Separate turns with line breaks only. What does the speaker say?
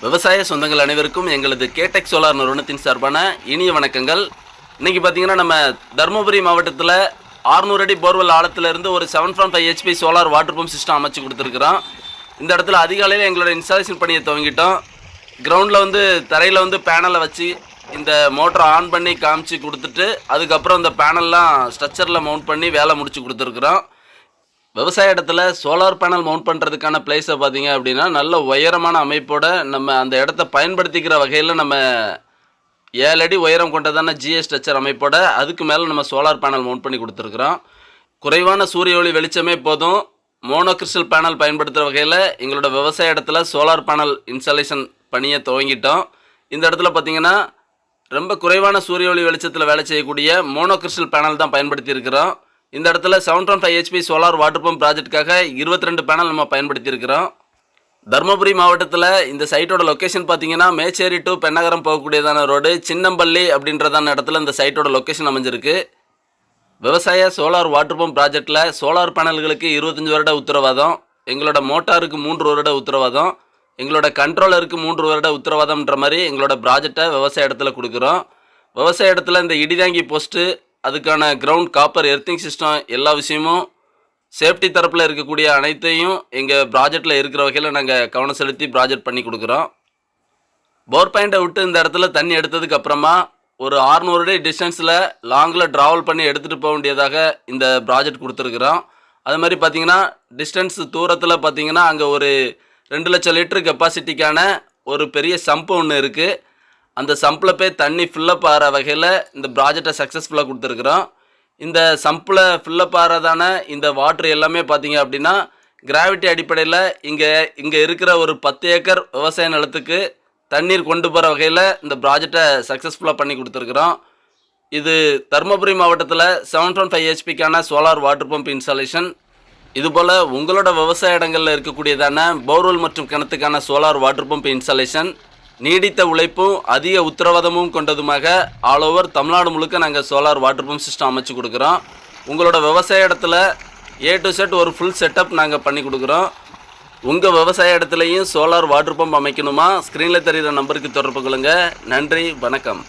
விவசாய சொந்தங்கள் அனைவருக்கும் எங்களது கேடெக் சோலார் நிறுவனத்தின் சார்பான இனிய வணக்கங்கள். இன்றைக்கி பார்த்தீங்கன்னா நம்ம தருமபுரி மாவட்டத்தில் 600 அடி போர்வெல் ஆழத்துல இருந்து ஒரு seven from five HP solar water pump system அமைச்சு கொடுத்துருக்குறோம். இந்த இடத்துல அதிகாலையில் எங்களோட இன்ஸ்டாலேஷன் பணியை துவங்கிட்டோம். கிரவுண்டில் வந்து தரையில் வந்து பேனலை வச்சு இந்த மோட்டரை ஆன் பண்ணி காமிச்சு கொடுத்துட்டு அதுக்கப்புறம் இந்த பேனல்லாம் ஸ்ட்ரக்சரில் மவுண்ட் பண்ணி வேலை முடிச்சு கொடுத்துருக்குறோம். விவசாய இடத்துல சோலார் பேனல் மவுண்ட் பண்ணுறதுக்கான பிளேஸை பார்த்தீங்க அப்படின்னா நல்ல உயரமான அமைப்போட நம்ம அந்த இடத்த பயன்படுத்திக்கிற வகையில் நம்ம ஏழு அடி உயரம் கொண்டதான ஜிஎஸ் ஸ்ட்ரக்சர் அமைப்போட அதுக்கு மேலே நம்ம சோலார் பேனல் மவுண்ட் பண்ணி கொடுத்துருக்குறோம். குறைவான சூரிய ஒளி வெளிச்சமே போதும். மோனோகிறிஸ்டல் பேனல் பயன்படுத்துகிற வகையில் எங்களோட விவசாய இடத்துல சோலார் பேனல் இன்ஸ்டாலேஷன் பணியை துவங்கிட்டோம். இந்த இடத்துல பார்த்தீங்கன்னா ரொம்ப குறைவான சூரிய ஒளி வெளிச்சத்தில் வேலை செய்யக்கூடிய மோனோகிறிஸ்டல் பேனல் தான் பயன்படுத்தி இருக்கிறோம் இந்த இடத்துல seven point five HP solar water pump ப்ராஜெக்ட்டுக்காக இருபத்தி ரெண்டு பேனல் நம்ம பயன்படுத்தியிருக்கிறோம். தருமபுரி மாவட்டத்தில் இந்த சைட்டோட லொக்கேஷன் பார்த்தீங்கன்னா மேச்சேரி டு பெண்ணகரம் போகக்கூடியதான ரோடு சின்னம்பள்ளி அப்படின்றதான இடத்துல இந்த சைட்டோட லொக்கேஷன் அமைஞ்சிருக்கு. விவசாய சோலார் வாட்டர் பம்ப் ப்ராஜெக்டில் சோலார் பேனல்களுக்கு இருபத்தஞ்சி வருட உத்தரவாதம் எங்களோட மோட்டாருக்கு மூன்று வருட உத்தரவாதம் எங்களோட கண்ட்ரோலருக்கு மூன்று வருட உத்தரவாதம்ன்ற மாதிரி எங்களோட ப்ராஜெக்டை விவசாய இடத்துல கொடுக்குறோம். விவசாய இடத்துல இந்த இடிதாங்கி போஸ்ட்டு அதுக்கான கிரவுண்ட் காப்பர் எர்த்திங் சிஸ்டம் எல்லா விஷயமும் சேஃப்டி தரப்பில் இருக்கக்கூடிய அனைத்தையும் எங்கள் ப்ராஜெக்டில் இருக்கிற வகையில் நாங்கள் கவனம் செலுத்தி ப்ராஜெக்ட் பண்ணி கொடுக்குறோம். போர் பாயிண்ட்டை விட்டு இந்த இடத்துல தண்ணி எடுத்ததுக்கு அப்புறமா ஒரு 600 அடி டிஸ்டன்ஸில் லாங்கில் ட்ராவல் பண்ணி எடுத்துகிட்டு போக வேண்டியதாக இந்த ப்ராஜெக்ட் கொடுத்துருக்குறோம். அது மாதிரி பார்த்திங்கன்னா டிஸ்டன்ஸ் தூரத்தில் பார்த்தீங்கன்னா அங்கே ஒரு ரெண்டு லட்சம் லிட்டர் கெப்பாசிட்டிக்கான ஒரு பெரிய சம்பு ஒன்று இருக்குது அந்த சம்பில் போய் தண்ணி ஃபில்லப் ஆகிற வகையில் இந்த ப்ராஜெக்டை சக்ஸஸ்ஃபுல்லாக கொடுத்துருக்குறோம். இந்த சம்பில் ஃபில்லப் ஆகிறதான இந்த வாட்ரு எல்லாமே பார்த்தீங்க அப்படின்னா கிராவிட்டி அடிப்படையில் இங்கே இங்கே இருக்கிற ஒரு பத்து ஏக்கர் விவசாய நிலத்துக்கு தண்ணீர் கொண்டு போகிற வகையில் இந்த ப்ராஜெக்டை சக்ஸஸ்ஃபுல்லாக பண்ணி கொடுத்துருக்குறோம். இது தருமபுரி மாவட்டத்தில் செவன் பாயிண்ட் ஃபைவ் ஹெச்பிக்கான சோலார் வாட்டர் பம்ப் இன்ஸ்டாலேஷன் இதுபோல் உங்களோட விவசாய இடங்களில் இருக்கக்கூடியதான போர்வெல் மற்றும் கிணத்துக்கான சோலார் வாட்டர் பம்ப் இன்ஸ்டாலேஷன் நீடித்த உழைப்பும் அதிக உத்தரவாதமும் கொண்டதுமாக ஆல் ஓவர் தமிழ்நாடு முழுக்க நாங்கள் சோலார் வாட்டர் பம்ப் சிஸ்டம் அமைச்சு கொடுக்குறோம். உங்களோட விவசாய இடத்துல ஏ டு செட் ஒரு ஃபுல் செட்டப் நாங்கள் பண்ணி கொடுக்குறோம். உங்கள் விவசாய இடத்துலையும் சோலார் வாட்டர் பம்ப் அமைக்கணுமா? ஸ்க்ரீனில் தெரிகிற நம்பருக்கு தொடர்பு கொள்ளுங்கள் நன்றி வணக்கம்.